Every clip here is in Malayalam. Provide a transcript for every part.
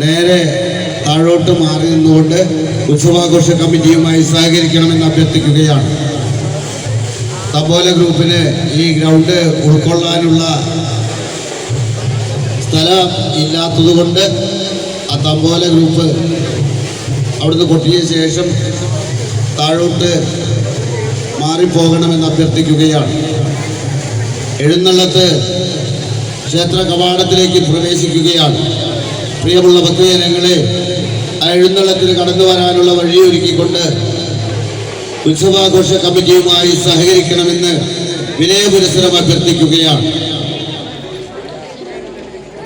നേരെ താഴോട്ട് മാറി നിന്നുകൊണ്ട് ഉത്സവാഘോഷ കമ്മിറ്റിയുമായി സഹകരിക്കണമെന്ന് അഭ്യർത്ഥിക്കുകയാണ്. തപോല ഗ്രൂപ്പിന് ഈ ഗ്രൗണ്ട് ഉൾക്കൊള്ളാനുള്ള സ്ഥലം ഇല്ലാത്തതുകൊണ്ട് ആ തമ്പോല ഗ്രൂപ്പ് അവിടുന്ന് കൊട്ടിയ ശേഷം താഴോട്ട് മാറിപ്പോകണമെന്ന് അഭ്യർത്ഥിക്കുകയാണ്. എഴുന്നള്ളത്ത് ക്ഷേത്ര കവാടത്തിലേക്ക് പ്രവേശിക്കുകയാണ്. പ്രിയമുള്ള ഭക്തജനങ്ങളെ ആ എഴുന്നള്ളത്തിന് കടന്നു വരാനുള്ള വഴിയൊരുക്കിക്കൊണ്ട് ഉത്സവാഘോഷ കമ്മിറ്റിയുമായി സഹകരിക്കണമെന്ന് വിനയപുരസരം അഭ്യർത്ഥിക്കുകയാണ്.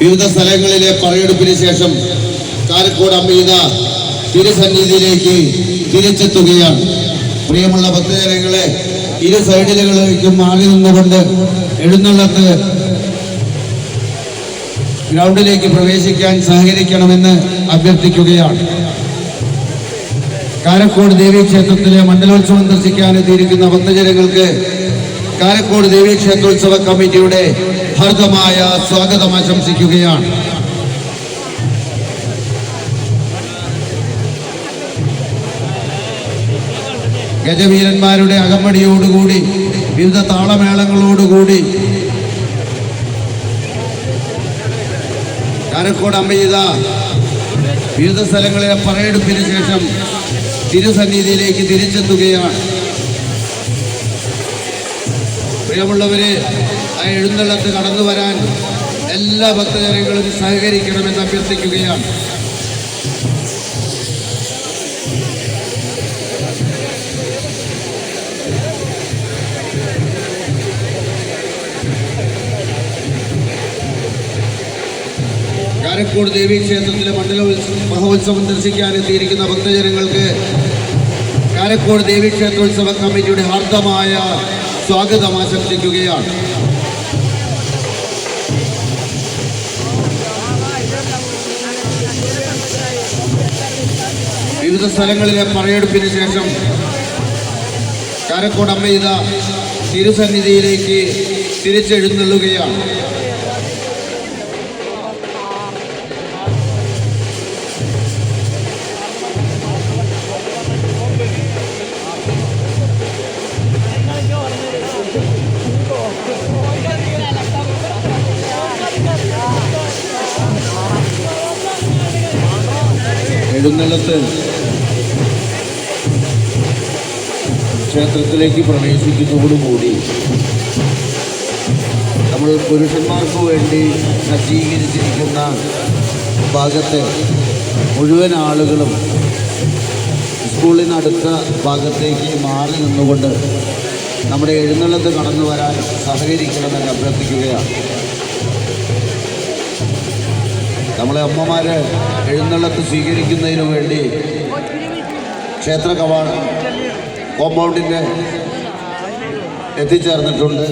വിവിധ സ്ഥലങ്ങളിലെ പറയെടുപ്പിന് ശേഷം കാരക്കോട് അമ്മീത തിരുസന്നിധിയിലേക്ക് തിരിച്ചെത്തുകയാണ്. പ്രിയമുള്ള ഭക്തജനങ്ങളെ ഇരു സൈഡിലുകളിലേക്കും മാറി നിന്നുകൊണ്ട് എഴുന്നള്ളത്ത് ഗ്രൗണ്ടിലേക്ക് പ്രവേശിക്കാൻ സഹകരിക്കണമെന്ന് അഭ്യർത്ഥിക്കുകയാണ്. കാരക്കോട് ദേവീക്ഷേത്രത്തിലെ മണ്ഡലോത്സവം ദർശിക്കാൻ എത്തിയിരിക്കുന്ന ഭക്തജനങ്ങൾക്ക് കാരക്കോട് ദേവീക്ഷേത്രോത്സവ കമ്മിറ്റിയുടെ ഹർദമായ സ്വാഗതം ആശംസിക്കുകയാണ്. ഗജവീരന്മാരുടെ അകമ്പടിയോടുകൂടി വിവിധ താളമേളങ്ങളോടുകൂടി കാരക്കോട് അമ്മയിത വിവിധ സ്ഥലങ്ങളിലെ പറയെടുപ്പിന് ശേഷം തിരുസന്നിധിയിലേക്ക് തിരിച്ചെത്തുകയാണ്. പ്രിയമുള്ളവരെ ആ എഴുന്നള്ളത്ത് കടന്നു വരാൻ എല്ലാ ഭക്തജനങ്ങളും സഹകരിക്കണമെന്ന് അഭ്യർത്ഥിക്കുകയാണ്. കാരക്കോട് ദേവീക്ഷേത്രത്തിലെ മണ്ഡല മഹോത്സവം ദർശിക്കാൻ എത്തിയിരിക്കുന്ന ഭക്തജനങ്ങൾക്ക് കാരക്കോട് ദേവീക്ഷേത്രോത്സവ കമ്മിറ്റിയുടെ ഹാർദമായ സ്വാഗതം ആശംസിക്കുകയാണ്. വിവിധ സ്ഥലങ്ങളിലെ പറയെടുപ്പിന് ശേഷം കാരക്കോട് അമ്മയിത തിരുസന്നിധിയിലേക്ക് തിരിച്ചെഴുന്നള്ളുകയാണ്. എഴുന്നള്ളത്ത് ക്ഷേത്രത്തിലേക്ക് പ്രവേശിക്കുന്നതോടുകൂടി നമ്മൾ പുരുഷന്മാർക്ക് വേണ്ടി സജ്ജീകരിച്ചിരിക്കുന്ന ഭാഗത്തെ മുഴുവൻ ആളുകളും സ്കൂളിനടുത്ത ഭാഗത്തേക്ക് മാറി നിന്നുകൊണ്ട് നമ്മുടെ എഴുന്നള്ളത്ത് കടന്നു വരാൻ സഹകരിക്കണമെന്ന് അഭ്യർത്ഥിക്കുകയാണ്. നമ്മളെ അമ്മമാർ എഴുന്നള്ളത്ത് സ്വീകരിക്കുന്നതിന് വേണ്ടി ക്ഷേത്ര കവാട കോമ്പൗണ്ടിന്റെ എത്തിച്ചേർന്നിട്ടുണ്ട്.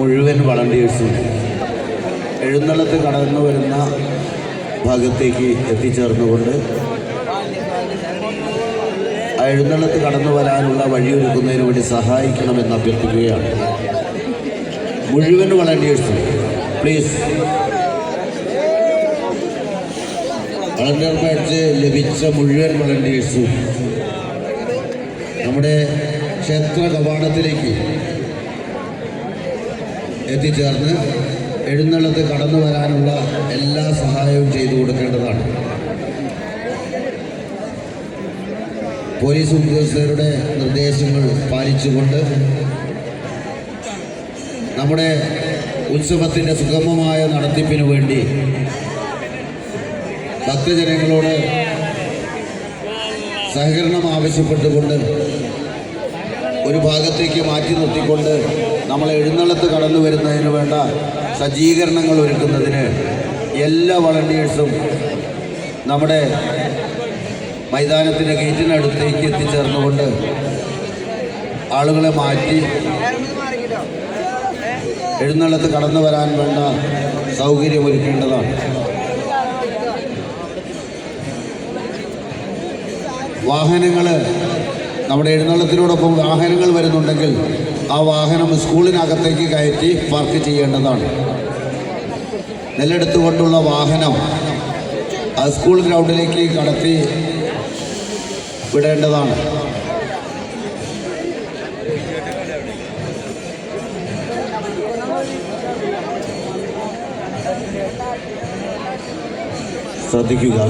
മുഴുവൻ വളണ്ടിയേഴ്സും എഴുന്നള്ളത്ത് കടന്നു വരുന്ന ഭാഗത്തേക്ക് എത്തിച്ചേർന്നുകൊണ്ട് ആ എഴുന്നള്ളത്ത് കടന്നു വരാനുള്ള വഴിയൊരുക്കുന്നതിന് വേണ്ടി സഹായിക്കണമെന്ന് അഭ്യർത്ഥിക്കുകയാണ്. മുഴുവൻ വളണ്ടിയേഴ്സും പ്ലീസ് വളണ്ടിയർ ബാഡ്ജ് ലഭിച്ച മുഴുവൻ വളണ്ടിയേഴ്സും നമ്മുടെ ക്ഷേത്ര കവാടത്തിലേക്ക് എത്തിച്ചേർന്ന് എഴുന്നള്ളത്ത് കടന്നു വരാനുള്ള എല്ലാ സഹായവും ചെയ്തു കൊടുക്കേണ്ടതാണ്. പോലീസ് ഉദ്യോഗസ്ഥരുടെ നിർദ്ദേശങ്ങൾ പാലിച്ചുകൊണ്ട് നമ്മുടെ ഉത്സവത്തിന്റെ സുഗമമായ നടത്തിപ്പിനു വേണ്ടി ഭക്തജനങ്ങളോട് സഹകരണം ആവശ്യപ്പെട്ടുകൊണ്ട് ഒരു ഭാഗത്തേക്ക് മാറ്റി നിർത്തിക്കൊണ്ട് നമ്മൾ എഴുന്നള്ളത്ത് കടന്നു വരുന്നതിന് വേണ്ട സജ്ജീകരണങ്ങൾ ഒരുക്കുന്നതിന് എല്ലാ വളണ്ടിയേഴ്സും നമ്മുടെ മൈതാനത്തിന്റെ ഗേറ്റിനടുത്തേക്ക് എത്തിച്ചേർന്നുകൊണ്ട് ആളുകളെ മാറ്റി എഴുന്നള്ളത്ത് കടന്നു വരാൻ വേണ്ട സൗകര്യം ഒരുക്കേണ്ടതാണ്. വാഹനങ്ങൾ നമ്മുടെ എഴുന്നള്ളത്തിനോടൊപ്പം വാഹനങ്ങൾ വരുന്നുണ്ടെങ്കിൽ ആ വാഹനം സ്കൂളിനകത്തേക്ക് കയറ്റി പാർക്ക് ചെയ്യേണ്ടതാണ്. നെല്ലെടുത്തുകൊണ്ടുള്ള വാഹനം ആ സ്കൂൾ ഗ്രൗണ്ടിലേക്ക് കടത്തി വിടേണ്ടതാണ്. ശ്രദ്ധിക്കുക.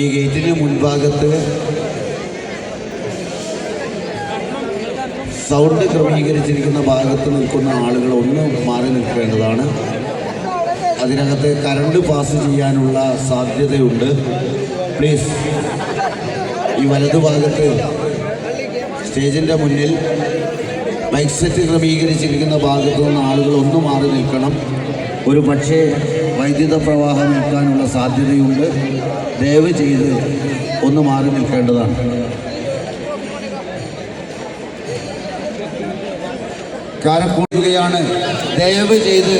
ഈ ഗേറ്റിന് മുൻഭാഗത്ത് സൗണ്ട് ക്രമീകരിച്ചിരിക്കുന്ന ഭാഗത്ത് നിൽക്കുന്ന ആളുകൾ ഒന്ന് മാറി നിൽക്കേണ്ടതാണ്. അതിനകത്ത് കറണ്ട് പാസ് ചെയ്യാനുള്ള സാധ്യതയുണ്ട്. പ്ലീസ് ഈ വലതുഭാഗത്ത് സ്റ്റേജിന്റെ മുന്നിൽ ബൈക്ക് സെറ്റ് ക്രമീകരിച്ചിരിക്കുന്ന ഭാഗത്തു നിന്ന് ആളുകൾ ഒന്ന് മാറി നിൽക്കണം. ഒരു പക്ഷേ വൈദ്യുത പ്രവാഹം നിൽക്കാനുള്ള സാധ്യതയുണ്ട്. ദയവ് ചെയ്ത് ഒന്ന് മാറി നിൽക്കേണ്ടതാണ്. കാരക്കൂടുകയാണ് ദയവ് ചെയ്ത്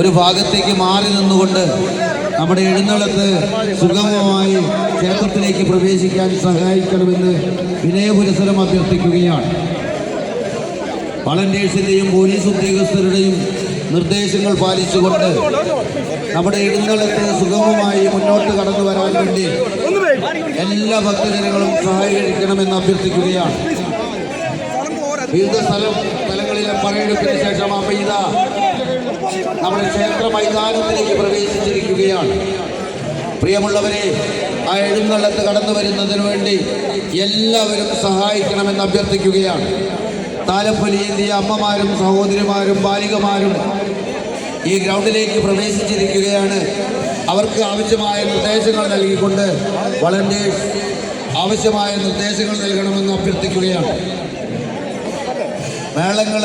ഒരു ഭാഗത്തേക്ക് മാറി നിന്നുകൊണ്ട് നമ്മുടെ എഴുന്നള്ളത്ത് സുഗമമായി ക്ഷേത്രത്തിലേക്ക് പ്രവേശിക്കാൻ സഹായിക്കണമെന്ന് വിനയപുരസരം അഭ്യർത്ഥിക്കുകയാണ്. വളണ്ടിയേഴ്സിന്റെയും പോലീസ് ഉദ്യോഗസ്ഥരുടെയും നിർദ്ദേശങ്ങൾ പാലിച്ചുകൊണ്ട് നമ്മുടെ എഴുന്നള്ളത്ത് സുഗമമായി മുന്നോട്ട് കടന്നു വരാൻ വേണ്ടി എല്ലാ ഭക്തജനങ്ങളും സഹായിക്കണമെന്ന് അഭ്യർത്ഥിക്കുകയാണ്. വിവിധ സ്ഥലം സ്ഥലങ്ങളിലെ പറയെടുപ്പിന് ശേഷം പെയ്ത നമ്മുടെ ക്ഷേത്ര മൈതാനത്തിലേക്ക് പ്രവേശിച്ചിരിക്കുകയാണ്. പ്രിയമുള്ളവരെ ആ എഴുന്നള്ളത്ത് കടന്നു വരുന്നതിന് വേണ്ടി എല്ലാവരും സഹായിക്കണമെന്ന് അഭ്യർത്ഥിക്കുകയാണ്. താലപ്പൊലിയേന്തിയ അമ്മമാരും സഹോദരിമാരും ബാലികമാരും ഈ ഗ്രൗണ്ടിലേക്ക് പ്രവേശിച്ചിരിക്കുകയാണ്. അവർക്ക് ആവശ്യമായ നിർദ്ദേശങ്ങൾ നൽകിക്കൊണ്ട് വളണ്ടിയേഴ്സ് ആവശ്യമായ നിർദ്ദേശങ്ങൾ നൽകണമെന്ന് അഭ്യർത്ഥിക്കുകയാണ്. മേളങ്ങൾ.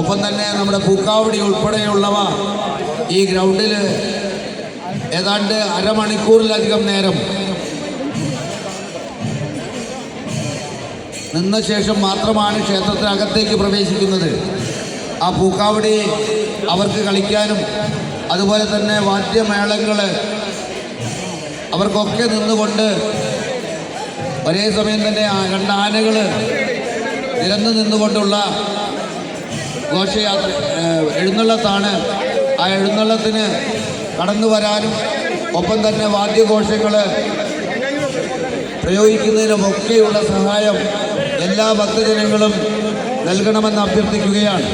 ഒപ്പം തന്നെ നമ്മുടെ പൂക്കാവടി ഉൾപ്പെടെയുള്ളവ ഈ ഗ്രൗണ്ടിൽ ഏതാണ്ട് അരമണിക്കൂറിലധികം നേരം നിന്ന ശേഷം മാത്രമാണ് ക്ഷേത്രത്തിനകത്തേക്ക് പ്രവേശിക്കുന്നത്. ആ പൂക്കാവടി അവർക്ക് കളിക്കാനും അതുപോലെ തന്നെ വാദ്യമേളങ്ങൾ അവർക്കൊക്കെ നിന്നുകൊണ്ട് ഒരേ സമയം തന്നെ രണ്ട് ആനകൾ നിരന്നു നിന്നുകൊണ്ടുള്ള ഘോഷയാത്ര എഴുന്നള്ളത്താണ്. ആ എഴുന്നള്ളത്തിന് കടന്നു വരാനും ഒപ്പം തന്നെ വാദ്യഘോഷങ്ങൾ പ്രയോഗിക്കുന്നതിനുമൊക്കെയുള്ള സഹായം എല്ലാ ഭക്തജനങ്ങളും നൽകണമെന്ന് അഭ്യർത്ഥിക്കുകയാണ്.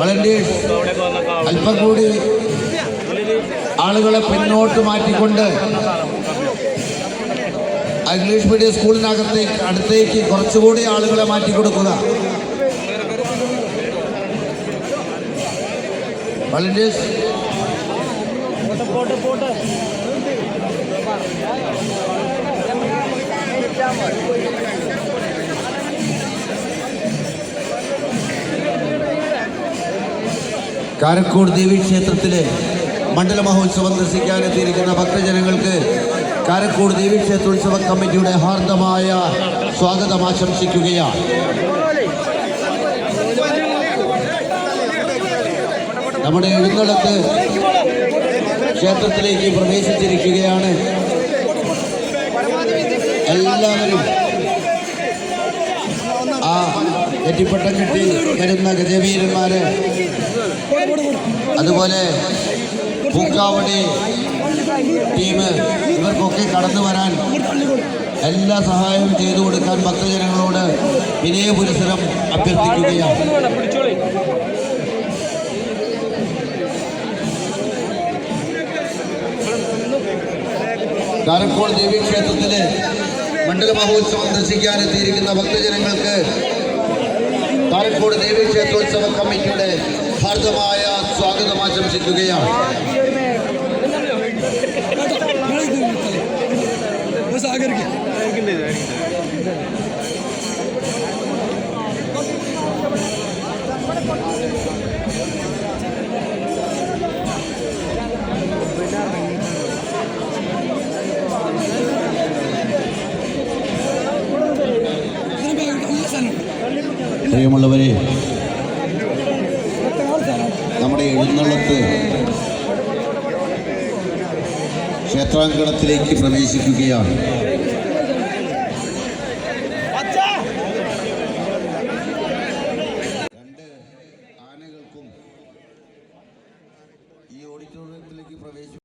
വളണ്ടിയേഴ്സ് അല്പം കൂടി ആളുകളെ പിന്നോട്ട് മാറ്റിക്കൊണ്ട് ഇംഗ്ലീഷ് മീഡിയം സ്കൂളിനകത്തേക്ക് അടുത്തേക്ക് കുറച്ചുകൂടി ആളുകളെ മാറ്റി കൊടുക്കുക. വളണ്ടിയേഴ്സ് കാരക്കോട് ദേവീക്ഷേത്രത്തിലെ മണ്ഡല മഹോത്സവം ദർശിക്കാനെത്തിയിരിക്കുന്ന ഭക്തജനങ്ങൾക്ക് കാരക്കോട് ദേവി ക്ഷേത്രോത്സവ കമ്മിറ്റിയുടെ ഹാർദമായ സ്വാഗതം ആശംസിക്കുകയാണ്. നമ്മുടെ എഴുന്നള്ളത്ത് ക്ഷേത്രത്തിലേക്ക് പ്രവേശിച്ചിരിക്കുകയാണ്. എല്ലാവരും ആ നെറ്റിപ്പട്ടം കിട്ടി വരുന്ന ഗജവീരന്മാര് അതുപോലെ പൂക്കാവടി ടീം ഇവർക്കൊക്കെ കടന്നു വരാൻ എല്ലാ സഹായവും ചെയ്തു കൊടുക്കാൻ ഭക്തജനങ്ങളോട് വിനയപുരസരം അഭ്യർത്ഥിക്കുകയാണ്. കാരക്കോട് ദേവീക്ഷേത്രത്തിൽ മണ്ഡല മഹോത്സവം ദർശിക്കാനെത്തിയിരിക്കുന്ന ഭക്തജനങ്ങൾക്ക് കാരക്കോട് ദേവീക്ഷേത്രോത്സവ കമ്മിറ്റിയുടെ ഹാർദമായ സ്വാഗതം ആശംസിക്കുകയാണ്. പ്രിയമുള്ളവരെ നമ്മുടെ എഴുന്നള്ളത്ത് ക്ഷേത്രാങ്കണത്തിലേക്ക് പ്രവേശിക്കുകയാണ്.